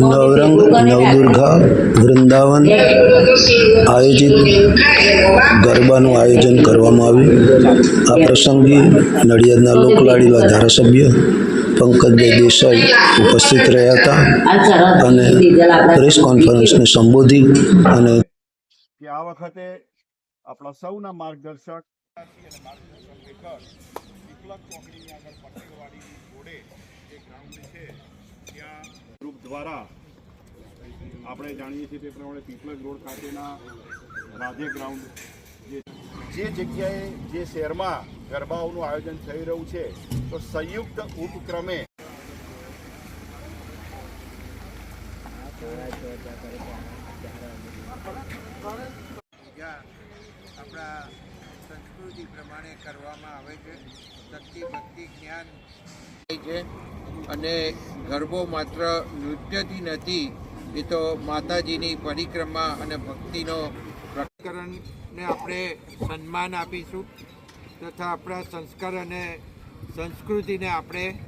નવરંગ નવદુર્ગા વૃંદાવન આયોજિત ગરબાનું આયોજન કરવામાં આવ્યું. આ પ્રસંગે નડિયાદના લોકલાડીલા ધારાસભ્ય પંકજભાઈ દેસાઈ ઉપસ્થિત રહ્યા હતા અને પ્રેસ કોન્ફરન્સને સંબોધી અને આ વખતે આપણા સૌના માર્ગદર્શક અને માર્ગદર્શન હેઠળ પીપલક ચોકડીની આગળ પટેલવાડીની જોડે જે ગ્રાઉન્ડ છે. ત્યાં દ્વારા આપણે જાણીએ છીએ તે પ્રમાણે પીપલક રોડ ખાતેના રાધે ગ્રાઉન્ડ જે જે જગ્યાએ જે શહેરમાં ગરબાઓનું આયોજન થઈ રહ્યું છે તો સંયુક્ત ઉપક્રમે આપણા સંસ્કૃતિ પ્રમાણે કરવામાં આવે છે. શક્તિ, ભક્તિ, જ્ઞાન છે. અને ગરબો માત્ર નૃત્યથી નથી, એ તો માતાજીની પરિક્રમા અને ભક્તિનો પ્રકરણને આપણે સન્માન આપીશું. તથા આપણા સંસ્કાર અને સંસ્કૃતિને આપણે